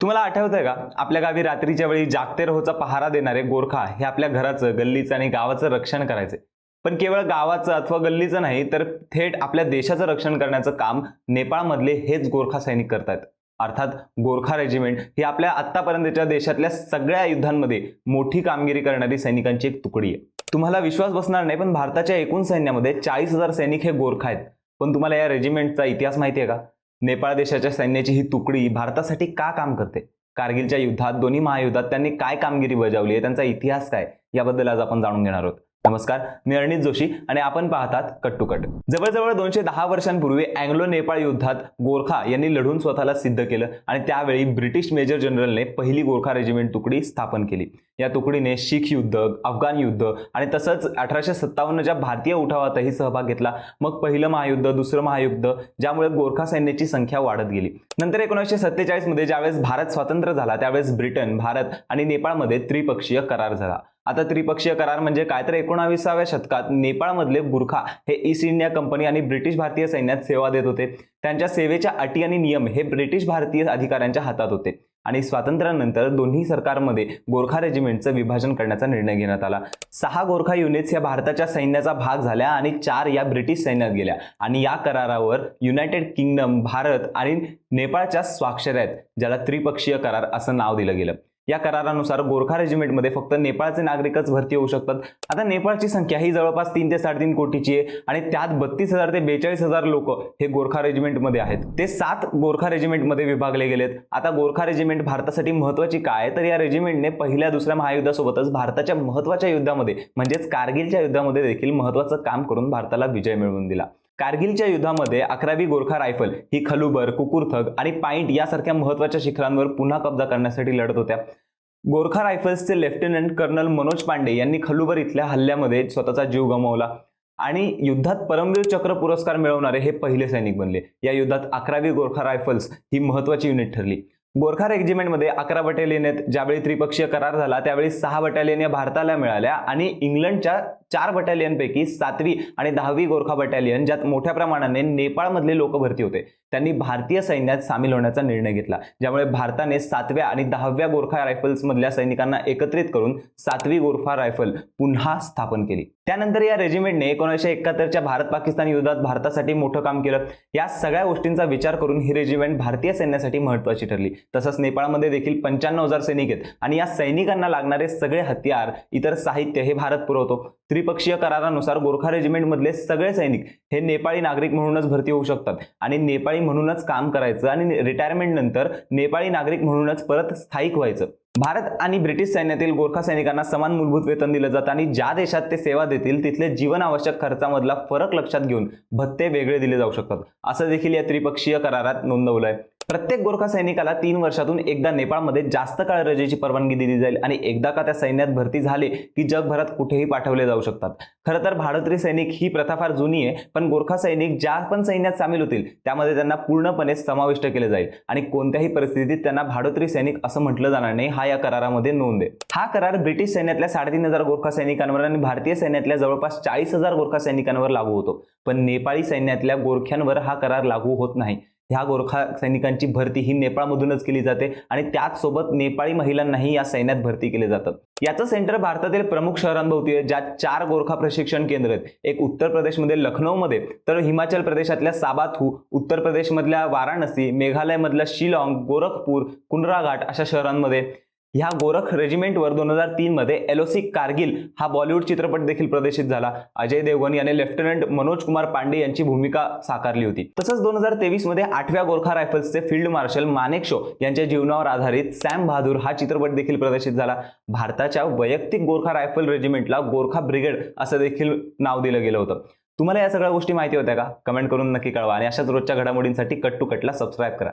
तुम्हाला आठवतंय का? आपल्या गावी रात्रीच्या वेळी जागते रहोचा पहारा देणारे गोरखा हे आपल्या घराचं गल्लीचं आणि गावाचं रक्षण करायचे. पण केवळ गावाचं अथवा गल्लीचं नाही तर थेट आपल्या देशाचं रक्षण करण्याचं काम नेपाळमधले हेच गोरखा सैनिक करतात अर्थात गोरखा रेजिमेंट ही आपल्या आत्तापर्यंतच्या देशातल्या सगळ्या युद्धांमध्ये मोठी कामगिरी करणारी सैनिकांची एक तुकडी आहे. तुम्हाला विश्वास बसणार नाही पण भारताच्या एकूण सैन्यामध्ये चाळीस हजार सैनिक हे गोरखा आहेत. पण तुम्हाला या रेजिमेंटचा इतिहास माहिती आहे का? नेपाळ देशाच्या सैन्याची ही तुकडी भारतासाठी का काम करते? कारगिलच्या युद्धात दोन्ही महायुद्धात त्यांनी काय कामगिरी बजावली आहे? त्यांचा इतिहास काय? याबद्दल आज आपण जाणून घेणार आहोत. नमस्कार मी अरणित जोशी आणि आपण पाहतात कट टू कट जवळजवळ दोनशे दहा वर्षांपूर्वी अँग्लो नेपाळ युद्धात गोरखा यांनी लढून स्वतःला सिद्ध केलं आणि त्यावेळी ब्रिटिश मेजर जनरलने पहिली गोरखा रेजिमेंट तुकडी स्थापन केली. या तुकडीने शीख युद्ध अफगाण युद्ध आणि तसंच अठराशे सत्तावन्नच्या भारतीय उठावातही सहभाग घेतला मग पहिलं महायुद्ध दुसरं महायुद्ध ज्यामुळे गोरखा सैन्याची संख्या वाढत गेली. नंतर एकोणीसशे सत्तेचाळीसमध्ये ज्यावेळेस भारत स्वतंत्र झाला त्यावेळेस ब्रिटन भारत आणि नेपाळमध्ये त्रिपक्षीय करार झाला. आता त्रिपक्षीय करार म्हणजे काय? तर एकोणाविसाव्या शतकात नेपाळमधले गुरखा हे ईस्ट इंडिया कंपनी आणि ब्रिटिश भारतीय सैन्यात सेवा देत होते. त्यांच्या सेवेच्या अटी आणि नियम हे ब्रिटिश भारतीय अधिकाऱ्यांच्या हातात होते. आणि स्वातंत्र्यानंतर दोन्ही सरकारमध्ये गोरखा रेजिमेंटचं विभाजन करण्याचा निर्णय घेण्यात आला. सहा गोरखा युनिट्स या भारताच्या सैन्याचा भाग झाल्या आणि चार या ब्रिटिश सैन्यात गेल्या. आणि या करारावर युनायटेड किंगडम भारत आणि नेपाळच्या स्वाक्षऱ्या आहेत ज्याला त्रिपक्षीय करार असं नाव दिलं गेलं. या करारानुसार गोरखा रेजिमेंटमध्ये फक्त नेपाळचे नागरिकच भरती होऊ शकतात. आता नेपाळची संख्या ही जवळपास तीन ते साडेतीन कोटीची आहे आणि त्यात बत्तीस हजार ते बेचाळीस हजार लोक हे गोरखा रेजिमेंटमध्ये आहेत. ते सात गोरखा रेजिमेंटमध्ये विभागले गेलेत. आता गोरखा रेजिमेंट भारतासाठी महत्वाची काय तर या रेजिमेंटने पहिल्या दुसऱ्या महायुद्धासोबतच भारताच्या महत्त्वाच्या युद्धामध्ये म्हणजेच कारगिलच्या युद्धामध्ये देखील महत्वाचं काम करून भारताला विजय मिळवून दिला. कारगिलच्या युद्धामध्ये अकरावी गोरखा रायफल ही खलुबर कुकुरथग आणि पाईंट यासारख्या महत्त्वाच्या शिखरांवर पुन्हा कब्जा करण्यासाठी लढत होत्या. गोरखा रायफल्सचे लेफ्टनंट कर्नल मनोज पांडे यांनी खलुबर इथल्या हल्ल्यामध्ये स्वतःचा जीव गमावला आणि युद्धात परमवीर चक्र पुरस्कार मिळवणारे हे पहिले सैनिक बनले. या युद्धात अकरावी गोरखा रायफल्स ही महत्वाची युनिट ठरली. गोरखा रेजिमेंटमध्ये अकरा बटालियन आहेत. ज्यावेळी त्रिपक्षीय करार झाला त्यावेळी सहा बटालियन या भारताला मिळाल्या आणि इंग्लंडच्या चार बटालियनपैकी सातवी आणि दहावी गोरखा बटालियन ज्यात मोठ्या प्रमाणाने नेपाळमधले लोक भरती होते. त्यांनी भारतीय सैन्यात सामील होण्याचा निर्णय घेतला. ज्यामुळे भारताने सातव्या आणि दहाव्या गोरखा रायफल्समधल्या सैनिकांना एकत्रित करून सातवी गोरखा रायफल पुन्हा स्थापन केली. त्यानंतर या रेजिमेंटने एकोणीसशे एकाहत्तरच्या भारत पाकिस्तान युद्धात भारतासाठी मोठं काम केलं. या सगळ्या गोष्टींचा विचार करून ही रेजिमेंट भारतीय सैन्यासाठी महत्वाची ठरली. तसंच नेपाळमध्ये देखील पंच्याण्णव हजार सैनिक आहेत. आणि या सैनिकांना लागणारे सगळे हत्यार इतर साहित्य हे भारत पुरवतो. त्रिपक्षीय करारानुसार गोरखा रेजिमेंटमधले सगळे सैनिक हे नेपाळी नागरिक म्हणूनच भरती होऊ शकतात. आणि नेपाळी म्हणूनच काम करायचं आणि रिटायरमेंट नंतर नेपाळी नागरिक म्हणूनच परत स्थायिक व्हायचं. भारत आणि ब्रिटिश सैन्यातील गोरखा सैनिकांना समान मूलभूत वेतन दिलं जातं आणि ज्या देशात ते सेवा देतील तिथले जीवन आवश्यक खर्चामधला फरक लक्षात घेऊन भत्ते वेगळे दिले जाऊ शकतात. असं देखील या त्रिपक्षीय करारात नोंदवलंय. प्रत्येक गोरखा सैनिकाला तीन वर्षातून एकदा नेपाळमध्ये जास्त काळ रजेची परवानगी दिली जाईल आणि एकदा का त्या सैन्यात भरती झाले की जगभरात कुठेही पाठवले जाऊ शकतात. खरं तर भारतीय सैनिक ही प्रथा फार जुनी आहे पण गोरखा सैनिक ज्या पण सैन्यात सामील होतील त्यामध्ये त्यांना पूर्णपणे समाविष्ट केले जाईल आणि कोणत्याही परिस्थितीत त्यांना भाडोत्री सैनिक असं म्हटलं जाणार नाही हा या करारामध्ये नोंद आहे. हा करार ब्रिटिश सैन्यातल्या साडेतीन हजार गोरखा सैनिकांवर आणि भारतीय सैन्यातल्या जवळपास चाळीस हजार गोरखा सैनिकांवर लागू होतो. पण नेपाळी सैन्यातल्या गोरख्यांवर हा करार लागू होत नाही. ह्या गोरखा सैनिकांची भरती ही नेपाळमधूनच केली जाते आणि त्याचसोबत नेपाळी महिलांनाही या सैन्यात भरती केले जातं याचं सेंटर भारतातील प्रमुख शहरांभोवती आहे ज्यात चार गोरखा प्रशिक्षण केंद्र आहेत. एक उत्तर प्रदेशमध्ये लखनौमध्ये तर हिमाचल प्रदेशातल्या साबाथू उत्तर प्रदेशमधल्या वाराणसी मेघालयमधल्या शिलाँग गोरखपूर कुंड्राघाट अशा शहरांमध्ये ह्या गोरख रेजिमेंटवर दोन हजार तीन मध्ये एलओसी कारगिल हा बॉलिवूड चित्रपट देखील प्रदर्शित झाला. अजय देवगन याने लेफ्टनंट मनोज कुमार पांडे यांची भूमिका साकारली होती. तसंच दोन हजार तेवीसमध्ये आठव्या गोरखा रायफल्सचे फील्ड मार्शल मानेक शो यांच्या जीवनावर आधारित सॅम बहादूर हा चित्रपट देखील प्रदर्शित झाला. भारताच्या वैयक्तिक गोरखा रायफल रेजिमेंटला गोरखा ब्रिगेड असं देखील नाव दिलं गेलं होतं. तुम्हाला या सगळ्या गोष्टी माहिती होत्या का? कमेंट करून नक्की कळवा आणि अशाच रोजच्या घडामोडींसाठी कट टू कटला सबस्क्राईब करा.